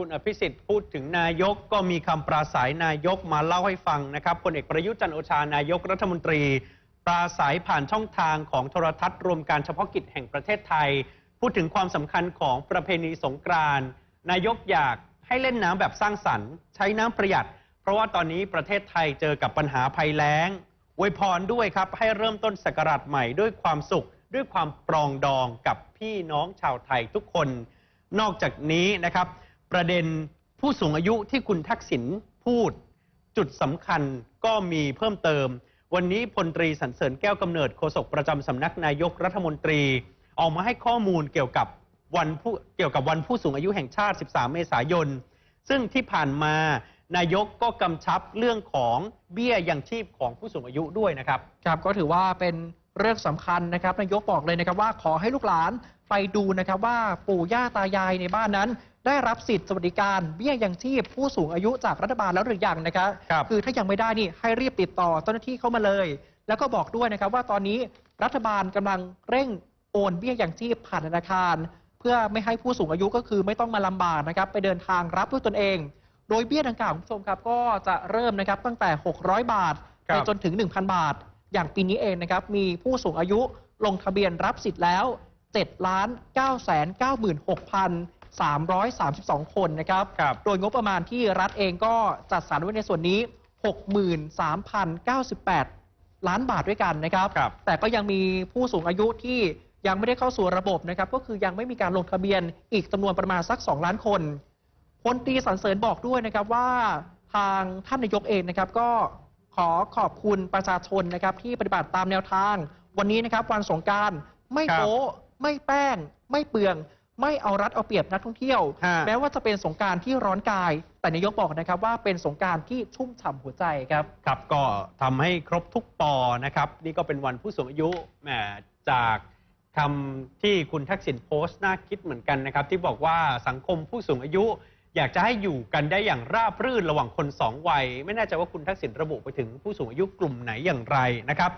คุณอภิสิทธิ์พูดถึงนายกก็มีคำปราศัยนายกมาเล่าให้ฟังนะครับพลเอกประยุทธ์จันโอชานายกรัฐมนตรี ปราศัยผ่านช่องทางของโทรทัศน์รวมการเฉพาะกิจแห่งประเทศไทย พูดถึงความสำคัญของประเพณีสงกรานต์นายกอยากให้เล่นน้ำแบบสร้างสรรค์ ใช้น้ำประหยัด เพราะว่าตอนนี้ประเทศไทยเจอกับปัญหาภัยแล้งอวยพรด้วยครับให้เริ่มต้นศักราชใหม่ด้วยความสุขด้วยความปรองดองกับพี่น้องชาวไทยทุกคน นอกจากนี้นะครับ ประเด็นผู้สูงอายุที่คุณทักษิณพูด จุดสำคัญก็มีเพิ่มเติม วันนี้พลตรีสันเสริญแก้วกำเนิดโฆษกประจำสำนักนายกรัฐมนตรี ออกมาให้ข้อมูลเกี่ยวกับวันผู้เกี่ยวกับวันผู้สูงอายุแห่งชาติ 13 เมษายน ซึ่งที่ผ่านมานายกก็กำชับเรื่องของเบี้ยยังชีพของผู้สูงอายุด้วยนะครับ ครับก็ถือว่าเป็น เรื่องสำคัญนะครับนายกบอกเลยนะครับว่าขอให้ลูกหลานไปดูนะครับว่าปู่ย่าตายายในบ้านนั้น ได้รับสิทธิ์สวัสดิการเบี้ยยังชีพผู้สูงอายุจากรัฐบาลแล้วหรือยังนะครับครับอถ้ายังไม่ได้นี่ให้รีบติดต่อเจ้าหน้าที่เข้ามาเลย แล้วก็บอกด้วยนะครับว่าตอนนี้รัฐบาลกำลังเร่งโอนเบี้ยยังชีพผ่านธนาคาร เพื่อไม่ให้ผู้สูงอายุก็คือไม่ต้องมาลำบากนะครับไปเดินทางรับด้วยตนเอง โดยเบี้ยดังกล่าวคุณผู้ชมครับก็จะเริ่มนะครับตั้งแต่ 600 บาทครัไปบจนถึง 1,000 บาท อย่างปีนี้เองนะครับ มีผู้สูงอายุลงทะเบียนรับสิทธิ์แล้ว7ล้าน9 9 6 332 คนนะครับครับโดยงบประมาณที่รัฐเองก็จัดสรรไว้ในส่วนนี้ 63,098 ล้านบาทด้วยกันนะครับครับแต่ก็ยังมีผู้สูงอายุที่ยังไม่ได้เข้าสู่ระบบนะครับ ก็คือยังไม่มีการลงทะเบียนอีกจำนวนประมาณสัก 2 ล้านคนพลตรีสันเสริญบอกด้วยนะครับว่าทางท่านนายกเองนะครับ ก็ ขอขอบคุณประชาชนนะครับที่ปฏิบัติตามแนวทาง วันนี้นะครับวันสงกรารไม่ครับโป๊ะไม่แป้ง ไม่เปลือง ไม่เอารัดเอาเปรียบนักท่องเที่ยวฮะแม้ว่าจะเป็นสงกรารที่ร้อนกาย แต่นายกบอกนะครับว่าเป็นสงกรารที่ชุ่มฉ่ำหัวใจครับครับก็ทำให้ครบทุกปอนะครับ นี่ก็เป็นวันผู้สูงอายุแหมจากคำที่คุณทักษิณโพสต์น่าคิดเหมือนกันนะครับ ที่บอกว่าสังคมผู้สูงอายุ อยากจะให้อยู่กันได้อย่างราบรื่นระหว่างคนสองวัย ไม่แน่ใจว่าคุณทักษิณระบุไปถึงผู้สูงอายุกลุ่มไหนอย่างไรนะครับ